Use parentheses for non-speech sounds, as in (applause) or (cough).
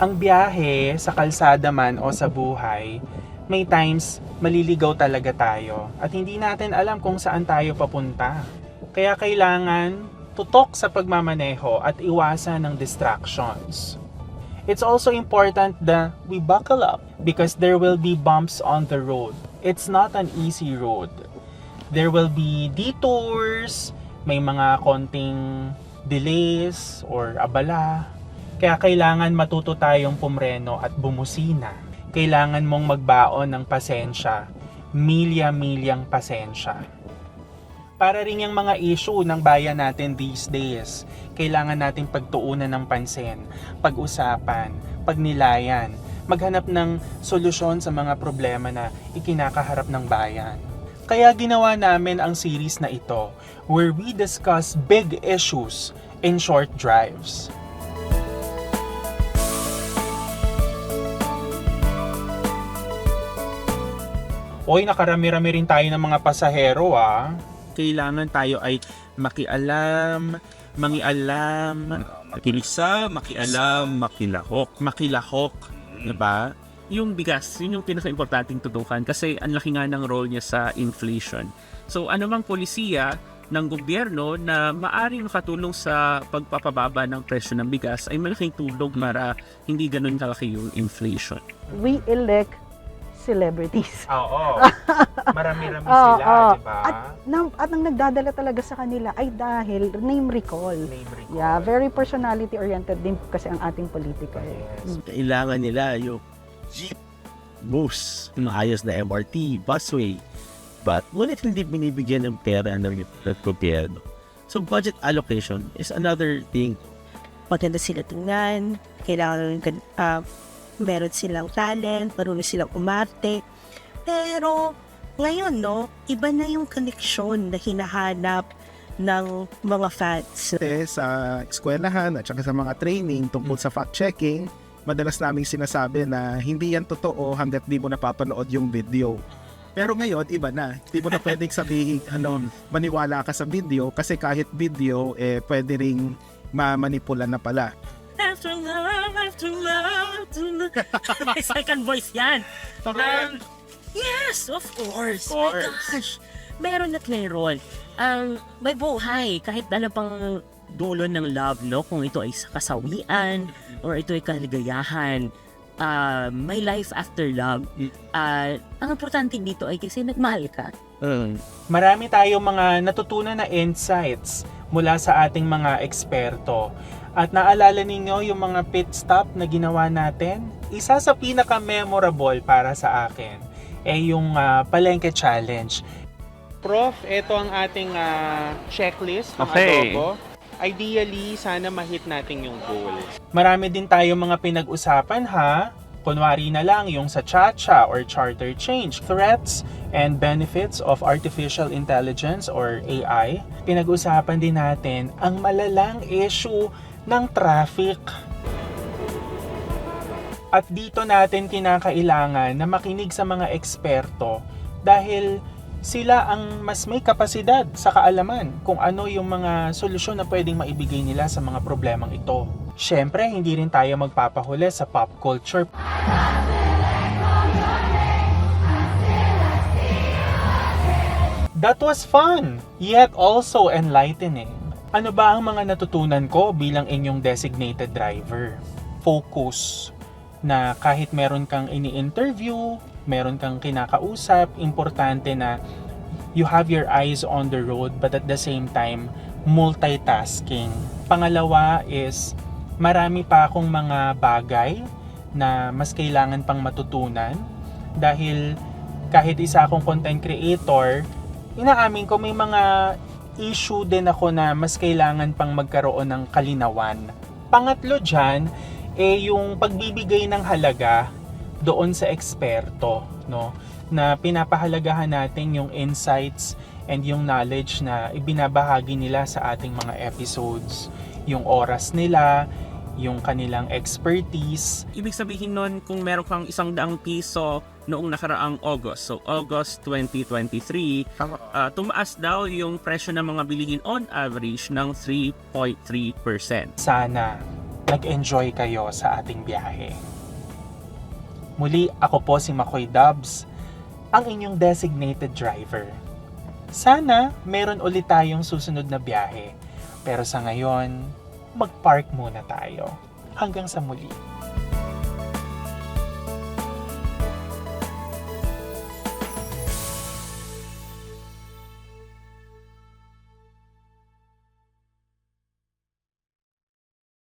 Ang biyahe sa kalsada man o sa buhay, may times maliligaw talaga tayo at hindi natin alam kung saan tayo papunta. Kaya kailangan tutok sa pagmamaneho at iwasan ng distractions. It's also important that we buckle up because there will be bumps on the road. It's not an easy road. There will be detours, may mga konting delays or abala. Kaya kailangan matuto tayong pumreno at bumusina. Kailangan mong magbaon ng pasensya, milya-milyang pasensya. Para rin yung mga issue ng bayan natin these days, kailangan nating pagtuunan ng pansin, pag-usapan, pagnilayan, maghanap ng solusyon sa mga problema na ikinakaharap ng bayan. Kaya ginawa namin ang series na ito where we discuss big issues in short drives. Oy, nakarami-rami rin tayo ng mga pasahero ah. Kailangan tayo ay makialam, mangialam, Makilisa, makialam, makilahok. makilahok, 'di ba? Yung bigas, yun yung pinaka-importanting tutukan kasi ang laki nga ng role niya sa inflation. So anumang polisiya ng gobyerno na maaring makatulong sa pagpapababa ng presyo ng bigas ay malaking tulong para hindi ganun kalaki yung inflation. we elect celebrities. (laughs) Oo. Marami-rami (laughs) sila, oo. 'di ba? At, na, at ang nagdadala talaga sa kanila ay dahil name recall. Name recall. Yeah, very personality oriented din kasi ang ating politika. eh. Yes. kailangan nila yung jeep, bus, maayos na MRT, busway. But ngunit hindi binibigyan ng pera ng, ng gobyerno. So budget allocation is another thing. maganda sila tingnan, kailangan uh, meron silang talent, marunong silang umarte. Pero ngayon, no, iba na yung connection na hinahanap ng mga fans. Sa eskwelahan at saka sa mga training tungkol sa fact-checking, madalas naming sinasabi na hindi yan totoo hanggat di mo napapanood yung video. Pero ngayon, iba na. Hindi mo na pwedeng sabihin, (laughs) ano, maniwala ka sa video kasi kahit video, eh, pwede ring mamanipula na pala. After love, after love, after love. (laughs) May second voice yan. Um, yes, of course. Of course. My gosh. Meron at meron. Ang may buhay kahit dala pang dulo ng love, no? Kung ito ay kasawian or ito ay kaligayahan. Ah, may life after love. Ah, ang importante dito ay kasi nagmahal ka. Mm. Marami tayong mga natutunan na insights mula sa ating mga eksperto. At naalala ninyo yung mga pit stop na ginawa natin? Isa sa pinaka-memorable para sa akin ay yung ah, Palengke Challenge. Prof, ito ang ating ah, checklist ng Okay. adobo. Ideally, sana ma-hit natin yung goal. Marami din tayong mga pinag-usapan ha. Kunwari na lang yung sa CHACHA or Charter Change, threats and benefits of artificial intelligence or AI. Pinag-usapan din natin ang malalang issue ng traffic. At dito natin kinakailangan na makinig sa mga eksperto dahil sila ang mas may kapasidad sa kaalaman kung ano yung mga solusyon na pwedeng maibigay nila sa mga problemang ito. Siyempre, hindi rin tayo magpapahuli sa pop culture. That was fun, yet also enlightening. Ano ba ang mga natutunan ko bilang inyong designated driver? Focus na kahit meron kang ini-interview, meron kang kinakausap, importante na you have your eyes on the road but at the same time, multitasking. Pangalawa is, marami pa akong mga bagay na mas kailangan pang matutunan dahil kahit isa akong content creator, inaamin ko may mga issue din ako na mas kailangan pang magkaroon ng kalinawan. Pangatlo dyan, eh yung pagbibigay ng halaga doon sa eksperto, no? Na pinapahalagahan natin yung insights and yung knowledge na ibinabahagi nila sa ating mga episodes. Yung oras nila, yung kanilang expertise, Ibig sabihin nun, kung meron kang isang daang piso noong nakaraang August, so August 2023, ah, tumaas daw yung presyo ng mga bilihin on average ng 3.3%. sana nag-enjoy kayo sa ating biyahe. Muli, ako po si Makoy Dubs, ang inyong designated driver. Sana meron ulit tayong susunod na biyahe. Pero sa ngayon, mag-park muna tayo. Hanggang sa muli.